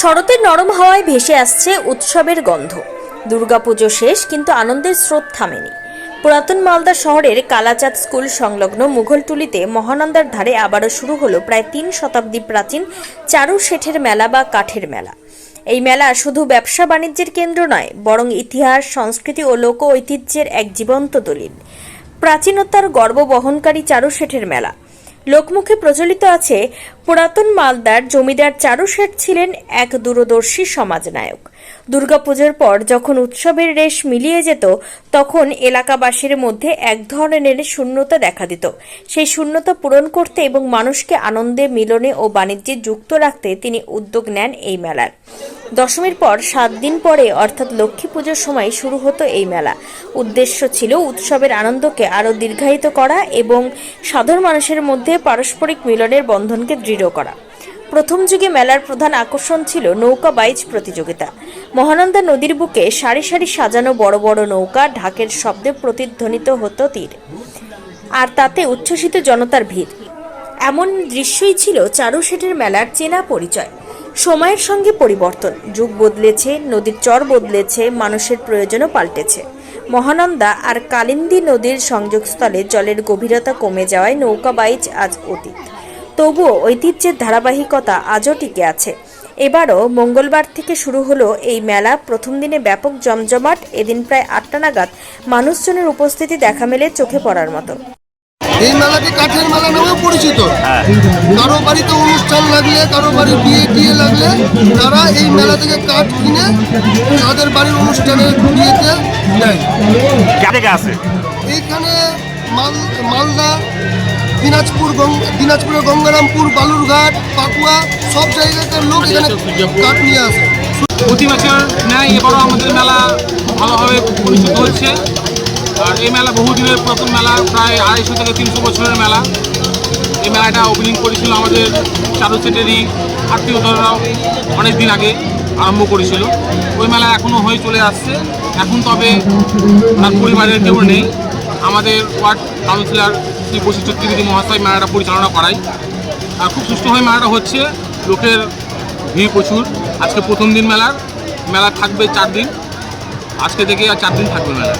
শরতের নরম হাওয়ায় ভেসে আসছে উৎসবের গন্ধ। দুর্গাপুজো শেষ, কিন্তু আনন্দের স্রোত থামেনি। পুরাতন মালদা শহরের কালাচাঁদ স্কুল সংলগ্ন মুঘলটুলিতে মহানন্দার ধারে আবারও শুরু হলো প্রায় তিন শতাব্দী প্রাচীন চারু শেঠের মেলা বা কাঠের মেলা। এই মেলা শুধু ব্যবসা বাণিজ্যের কেন্দ্র নয়, বরং ইতিহাস, সংস্কৃতি ও লোক ঐতিহ্যের এক জীবন্ত দলিল। প্রাচীনতার গর্ব বহনকারী চারু শেঠের মেলা। লোকমুখে প্রচলিত আছে পুরাতন মালদার জমিদার চারু শেঠ ছিলেন এক দূরদর্শী সমাজনায়ক। দুর্গাপুজোর পর যখন উৎসবের রেশ মিলিয়ে যেত, তখন এলাকাবাসীর মধ্যে এক ধরনের শূন্যতা দেখা দিত। সেই শূন্যতা পূরণ করতে এবং মানুষকে আনন্দে, মিলনে ও বাণিজ্যে যুক্ত রাখতে তিনি উদ্যোগ নেন এই মেলার। দশমীর পর সাত দিন পরে অর্থাৎ লক্ষ্মী পুজোর সময় শুরু হতো এই মেলা। উদ্দেশ্য ছিল উৎসবের আনন্দকে আরও দীর্ঘায়িত করা এবং সাধারণ মানুষের মধ্যে পারস্পরিক মিলনের বন্ধনকে দৃঢ় করা। প্রথম যুগে মেলার প্রধান আকর্ষণ ছিল নৌকা বাইচ প্রতিযোগিতা। মহানন্দা নদীর বুকে সারি সারি সাজানো বড় বড় নৌকা ঢাকের শব্দে প্রতিধ্বনিত হতো তীর। আর তাতে উচ্ছ্বসিত জনতার ভিড়। এমন দৃশ্যই ছিল চারু শেঠের মেলার চেনা পরিচয়। সময়ের সঙ্গে পরিবর্তন। যুগ বদলেছে, নদীর চর বদলেছে, মানুষের প্রয়োজনও পাল্টেছে। মহানন্দা আর কালিন্দী নদীর সংযোগস্থলে জলের গভীরতা কমে যাওয়ায় নৌকা বাইচ আজ অতীত। তবুও ঐতিহ্যের ধারাবাহিকতা আজও টিকে আছে। এবারও মঙ্গলবার থেকে শুরু হলো এই মেলা। প্রথম দিনে ব্যাপক জমজমাট এদিন প্রায় আটটা নাগাদ মানুষজনের উপস্থিতি দেখা মেলে চোখে পড়ার মতো। এই মেলাটি কাঠের মেলা নামেও পরিচিত। কারও বাড়িতে অনুষ্ঠান লাগলে কারও বাড়ি বিয়ে টিয়ে লাগলে তারা এই মেলা থেকে কাঠ কিনে তাদের বাড়ির অনুষ্ঠানে বিয়েতে দেয় কে এইখানে মাল মালদা দিনাজপুর দিনাজপুরের গঙ্গারামপুর বালুরঘাট পাকুয়া সব জায়গাকার লোক এখানে কাঠ নিয়ে আসে। প্রতি বছর ন্যায় এবারও আমাদের মেলা ভালোভাবে পরিচিত হচ্ছে আর এই মেলা বহুদিনের পুরাতন মেলা প্রায় আড়াইশো থেকে তিনশো বছরের মেলা। এই মেলাটা ওপেনিং করেছিল আমাদের চারু সেটেরই আত্মীয়তারাও অনেক দিন আগে আরম্ভ করেছিল। ওই মেলা এখনও হয়ে চলে আসছে। এখন তবে তার পরিবারের কেউ নেই। আমাদের ওয়ার্ড কাউন্সিলর শ্রী বশিষ্ঠ ত্রিবেদী মহাশয় মেলাটা পরিচালনা করায়। আর খুব সুস্থ সুষ্ঠুভাবে মেলাটা হচ্ছে। লোকের ভিড় প্রচুর। আজকে প্রথম দিন মেলার। মেলা থাকবে চার দিন। আজকে থেকে আর চার দিন থাকবে মেলা।